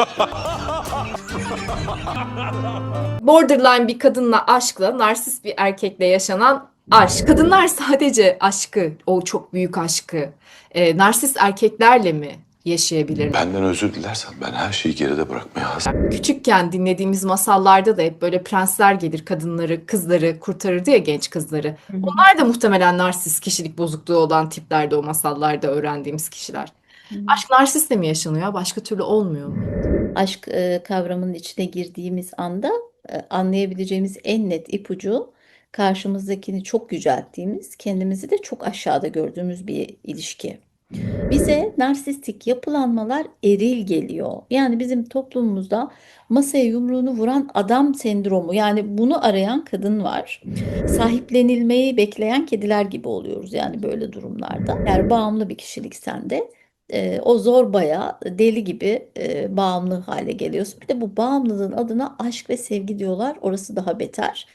Borderline bir kadınla aşkla, narsist bir erkekle yaşanan aşk. Kadınlar sadece aşkı, o çok büyük aşkı, e, narsist erkeklerle mi yaşayabilir? Benden özür dilersen ben her şeyi geride bırakmaya hazırım. Küçükken dinlediğimiz masallarda da hep böyle prensler gelir kadınları, kızları kurtarırdı ya genç kızları. Onlar da muhtemelen narsist kişilik bozukluğu olan tiplerdi o masallarda öğrendiğimiz kişiler. Aşk narsistle mi yaşanıyor? Başka türlü olmuyor mu? aşk e, kavramının içine girdiğimiz anda e, anlayabileceğimiz en net ipucu karşımızdakini çok yücelttiğimiz, kendimizi de çok aşağıda gördüğümüz bir ilişki. Bize narsistik yapılanmalar eril geliyor. Yani bizim toplumumuzda masaya yumruğunu vuran adam sendromu yani bunu arayan kadın var. Sahiplenilmeyi bekleyen kediler gibi oluyoruz yani böyle durumlarda. Eğer bağımlı bir kişiliksen de e, o zorbaya deli gibi e, bağımlı hale geliyorsun. Bir de bu bağımlılığın adına aşk ve sevgi diyorlar. Orası daha beter.